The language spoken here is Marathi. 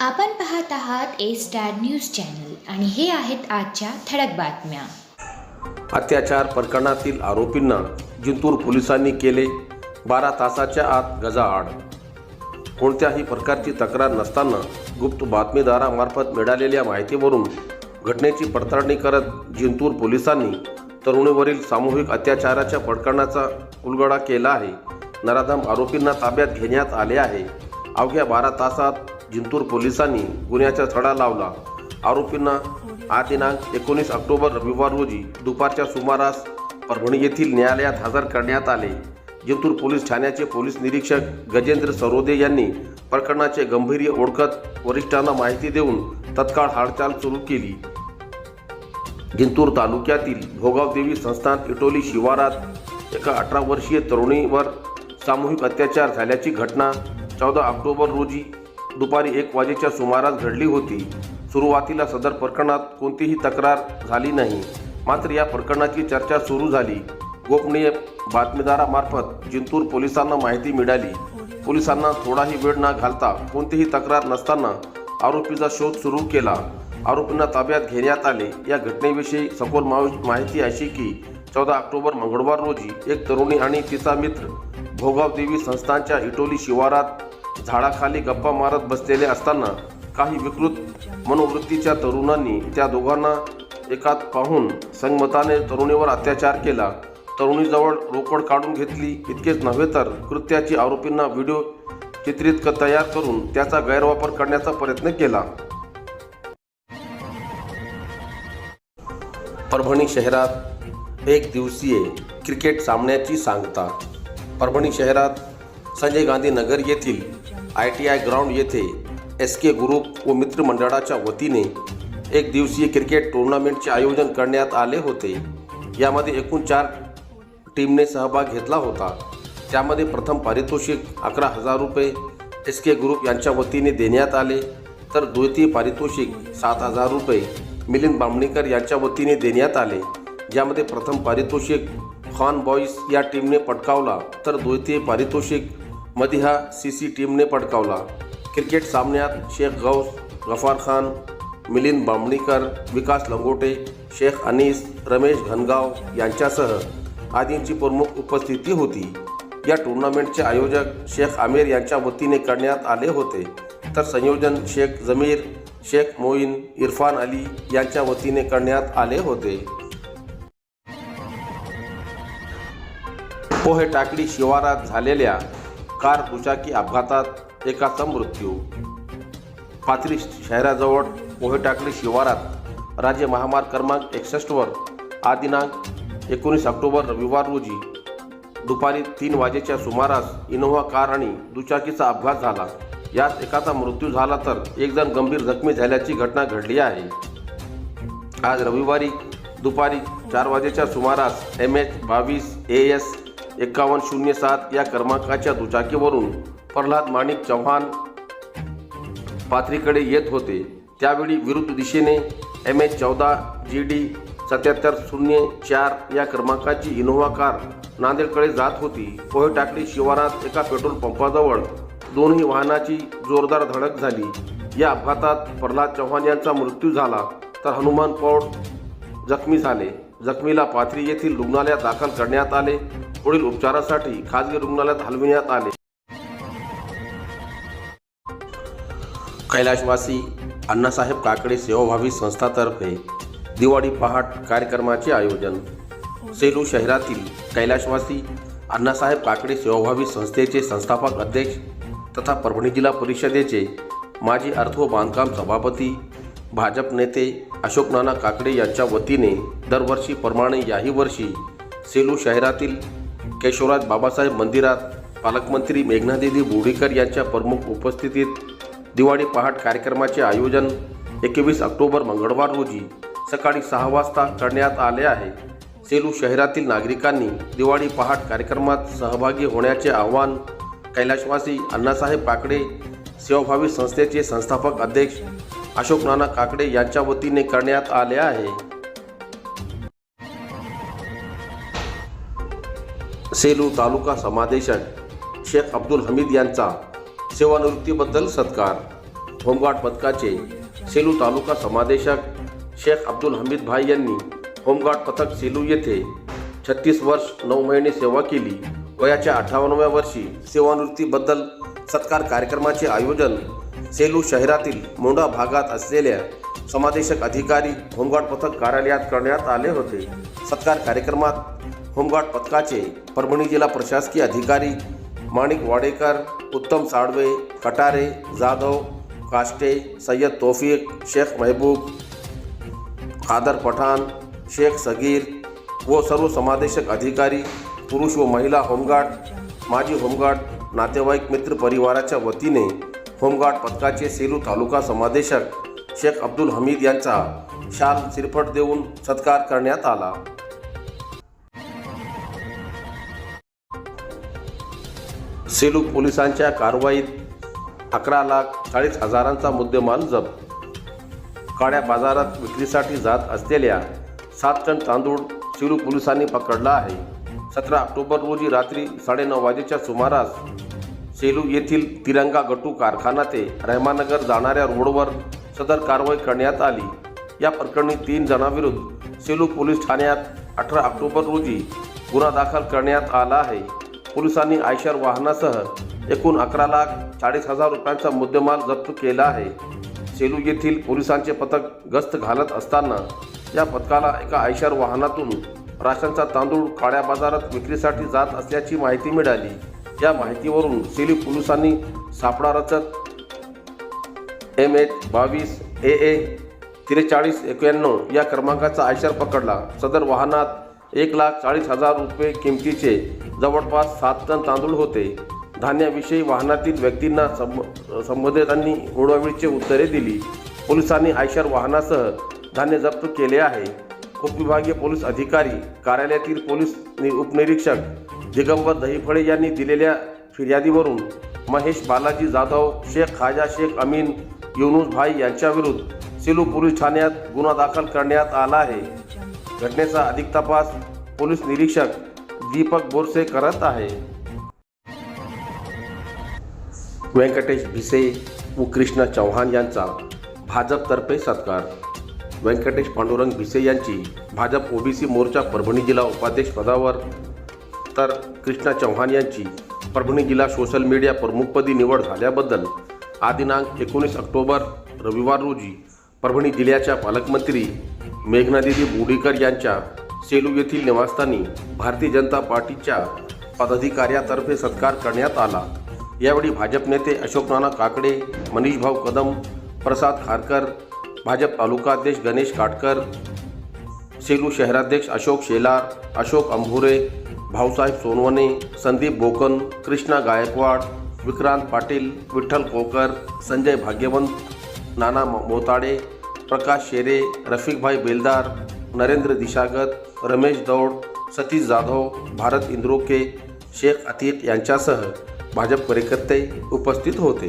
आपण पाहत आहात ए स्टार न्यूज चॅनल आणि हे आहेत आजच्या ठळक बातम्या. अत्याचार प्रकरणातील आरोपींना जिंतूर पोलिसांनी केले बारा तासाच्या आत गजाआड कोणत्याही प्रकारची तक्रार नसताना गुप्त बातमीदारामार्फत मिळालेल्या माहितीवरून घटनेची पडताळणी करत जिंतूर पोलिसांनी तरुणीवरील सामूहिक अत्याचाराच्या प्रकरणाचा उलगडा केला आहे. नराधम आरोपींना ताब्यात घेण्यात आले आहे. अवघ्या बारा तासात जिंतूर पोलिसांनी गुन्ह्याचा छडा लावला. आरोपींना हा दिनांक एकोणीस ऑक्टोबर रविवार रोजी दुपारच्या सुमारास परभणी येथील न्यायालयात हजर करण्यात आले. जिंतूर पोलीस ठाण्याचे पोलीस निरीक्षक गजेंद्र सरोदे यांनी प्रकरणाचे गंभीर्य ओळखत वरिष्ठांना माहिती देऊन तत्काळ हालचाल सुरू केली. जिंतूर तालुक्यातील भोगावदेवी संस्थान इटोली शिवारात एका अठरा वर्षीय तरुणीवर सामूहिक अत्याचार झाल्याची घटना चौदा ऑक्टोबर रोजी दुपारी एक वाजेच्या सुमारास घडली होती. सुरुवातीला सदर प्रकरणात कोणतीही तक्रार झाली नाही. मात्र या प्रकरणाची चर्चा सुरू झाली. गोपनीय बातमीदारामार्फत जिंतूर पोलिसांना माहिती मिळाली. पोलिसांना थोडाही वेळ न घालता कोणतीही तक्रार नसताना आरोपीचा शोध सुरू केला. आरोपींना ताब्यात घेण्यात आले. या घटनेविषयी सखोल माव- माहिती अशी की चौदा ऑक्टोबर मंगळवार रोजी एक तरुणी आणि तिचा मित्र भोगाव देवी संस्थानच्या इटोली शिवारात झाडाखाली गप्पा मारत बसलेले असताना काही विकृत मनोवृत्तीच्या तरुणांनी त्या दोघांना एकात पाहून संगमताने तरुणीवर अत्याचार केला. तरुणीजवळ रोकड काढून घेतली. इतकेच नव्हे तर कृत्याची आरोपींना व्हिडिओ चित्रित तयार करून त्याचा गैरवापर करण्याचा प्रयत्न केला. परभणी शहरात एक दिवसीय क्रिकेट सामन्याची सांगता. परभणी शहरात संजय गांधी नगर येथील आय टी आय ग्राउंड येथे एस के ग्रुप व मित्रमंडळाच्या वतीने एक दिवसीय क्रिकेट टुर्नामेंटचे आयोजन करण्यात आले होते. यामध्ये एकूण चार टीमने सहभाग घेतला होता. त्यामध्ये प्रथम पारितोषिक अकरा हजार रुपये एस के ग्रुप यांच्या वतीने देण्यात आले. तर द्वितीय पारितोषिक सात हजार रुपये मिलिंद बामणीकर यांच्या वतीने देण्यात आले. ज्यामध्ये प्रथम पारितोषिक खॉन बॉईज या टीमने पटकावला. तर द्वितीय पारितोषिक मदिहा सी सी टीमने पडकावला. क्रिकेट सामन्यात शेख गौस गफार खान मिलिंद बामणीकर विकास लंगोटे शेख अनीस रमेश घनगाव यांच्यासह आदींची प्रमुख उपस्थिती होती. या टुर्नामेंटचे आयोजक शेख आमिर यांच्या वतीने करण्यात आले होते. तर संयोजन शेख जमीर शेख मोईन इरफान अली यांच्या वतीने करण्यात आले होते. पोहे टाकडी शिवारात झालेल्या कार दुचाकी अपघातात एकाचा मृत्यू. पाथरी शहराजवळ पोहे शिवारात. राज्य महामार्ग क्रमांक एकसष्टवर आज दिनांक एकोणीस ऑक्टोबर रविवार रोजी दुपारी तीन वाजेच्या सुमारास इनोव्हा कार आणि दुचाकीचा अपघात झाला. यात एकाचा मृत्यू झाला तर एकजण गंभीर जखमी झाल्याची घटना घडली आहे. आज रविवारी दुपारी चार वाजेच्या सुमारास एम एच बावीस ए एस एकावन्न शून्य सात या क्रमांकाच्या दुचाकीवरून प्रल्हाद माणिक चव्हाण पाथरीकडे येत होते. त्यावेळी विरुद्ध दिशेने एम एच चौदा जी डी सत्याहत्तर शून्य चार या क्रमांकाची इनोव्हा कार नांदेडकडे जात होती. पोहे टाकली शिवारात एका पेट्रोल पंपाजवळ. दोन्ही वाहनाची जोरदार धडक झाली. या अपघातात प्रल्हाद चव्हाण यांचा मृत्यू झाला तर हनुमान पौड जखमी झाले. जखमीला पाथरी येथील रुग्णालयात दाखल करण्यात आले. पुढील उपचारासाठी खाजगी रुग्णालयात हलविण्यात आले. कैलाशवासी अण्णासाहेब काकडे सेवाभावी संस्थातर्फे दिवाळी पहाट कार्यक्रमाचे आयोजन. सेलू शहरातील कैलाशवासी अण्णासाहेब काकडे सेवाभावी संस्थेचे संस्थापक अध्यक्ष तथा परभणी जिल्हा परिषदेचे माजी अर्थ व बांधकाम सभापती भाजप नेते अशोक नाना काकडे यांच्या वतीने दरवर्षीप्रमाणे याही वर्षी सेलू शहरातील केशवराज बाबासाहेब मंदिरात पालकमंत्री मेघनादेवी बोर्डीकर यांच्या प्रमुख उपस्थितीत दिवाळी पहाट कार्यक्रमाचे आयोजन एकवीस ऑक्टोबर मंगळवार रोजी सकाळी सहा वाजता करण्यात आले आहे. सेलू शहरातील नागरिकांनी दिवाळी पहाट कार्यक्रमात सहभागी होण्याचे आवाहन कैलाशवासी अण्णासाहेब काकडे सेवाभावी संस्थेचे संस्थापक अध्यक्ष अशोक नाना काकडे यांच्या वतीने करण्यात आले आहे. सेलू तालुका समादेशक शेख अब्दुल हमीद यांचा सेवानिवृत्तीबद्दल सत्कार. होमगार्ड पथकाचे सेलू तालुका समादेशक शेख अब्दुल हमीद भाई यांनी होमगार्ड पथक सेलू येथे छत्तीस वर्ष नऊ महिने सेवा केली. वयाच्या अठ्ठावन्नव्या वर्षी सेवानिवृत्तीबद्दल सत्कार कार्यक्रमाचे आयोजन सेलू शहरातील मोंढा भागात असलेल्या समादेशक अधिकारी होमगार्ड पथक कार्यालयात करण्यात आले होते. सत्कार कार्यक्रमात होमगार्ड पथकाचे परभणी जिल्हा प्रशासकीय अधिकारी माणिक वाडेकर उत्तम साळवे कटारे जाधव काष्टे सय्यद तोफिक शेख महबूब खादर पठाण शेख सगीर व सर्व समादेशक अधिकारी पुरुष व महिला होमगार्ड माजी होमगार्ड नातेवाईक मित्र परिवाराच्या वतीने होमगार्ड पथकाचे सेलू तालुका समादेशक शेख अब्दुल हमीद यांचा शाल सिरफट देऊन सत्कार करण्यात आला. सेलू पोलिसांच्या कारवाईत अकरा लाख चाळीस हजारांचा मुद्देमाल जप्त. काळ्या बाजारात विक्रीसाठी जात असलेल्या सात टन तांदूळ सेलू पोलिसांनी पकडला आहे. सतरा ऑक्टोबर रोजी रात्री साडेनऊ वाजेच्या सुमारास सेलू येथील तिरंगा गटू कारखाना ते रहमानगर जाणाऱ्या रोडवर सदर कारवाई करण्यात आली. या प्रकरणी तीन जणांविरुद्ध सेलू पोलीस ठाण्यात अठरा ऑक्टोबर रोजी गुन्हा दाखल करण्यात आला आहे. पोलिसांनी आयशर वाहनासह एकूण अकरा लाख चाळीस हजार रुपयांचा मुद्देमाल जप्त केला आहे. सेलू येथील पोलिसांचे पथक गस्त घालत असताना या पथकाला एका आयशर वाहनातून राशनचा तांदूळ काळ्या बाजारात विक्रीसाठी जात असल्याची माहिती मिळाली. या माहितीवरून सेलू पोलिसांनी सापडा रचत एम एच बावीस ए ए त्रेचाळीस एक्याण्णव या क्रमांकाचा आयशर पकडला. सदर वाहनात एक लाख चाळीस हजार रुपये किमतीचे जवळपास सात टन तांदूळ होते. धान्याविषयी वाहनातील व्यक्तींना संब संबंधितांनी उडवावीची उत्तरे दिली. पोलिसांनी आयशर वाहनासह धान्य जप्त केले आहे. उपविभागीय पोलीस अधिकारी कार्यालयातील पोलीस नि उपनिरीक्षक दिगंबर दहीफळे यांनी दिलेल्या फिर्यादीवरून महेश बालाजी जाधव शेख खाजा शेख अमीन युनुस भाई यांच्याविरुद्ध सिलू पोलीस ठाण्यात गुन्हा दाखल करण्यात आला आहे. घटनेचा अधिक तपास पोलीस निरीक्षक दीपक बोरसे करत आहे. व्यंकटेश भिसे व कृष्णा चव्हाण यांचा भाजपतर्फे सत्कार. व्यंकटेश पांडुरंग भिसे यांची भाजप ओबीसी मोर्चा परभणी जिल्हा उपाध्यक्ष पदावर. तर कृष्णा चव्हाण यांची परभणी जिल्हा सोशल मीडिया प्रमुखपदी निवड झाल्याबद्दल आदिनांक एकोणीस ऑक्टोबर रविवार रोजी परभणी जिल्ह्याच्या पालकमंत्री मेघनादिदी बोडीकर यांच्या सेलू येथील निवासस्थानी भारतीय जनता पार्टीच्या पदाधिकाऱ्यातर्फे सत्कार करण्यात आला. यावेळी भाजप नेते अशोक नाना काकडे मनीषभाऊ कदम प्रसाद खारकर भाजप तालुकाध्यक्ष गणेश काटकर सेलू शहराध्यक्ष अशोक शेलार अशोक अंभुरे भाऊसाहेब सोनवणे संदीप बोकन कृष्णा गायकवाड विक्रांत पाटील विठ्ठल कोकर संजय भाग्यवंत नाना मोताडे प्रकाश शेरे रफिकभाई बेलदार नरेंद्र दिशागत रमेश दौड सतीश जाधव भारत इंद्रोके शेख अतीत यांच्यासह भाजप कार्यकर्ते उपस्थित होते.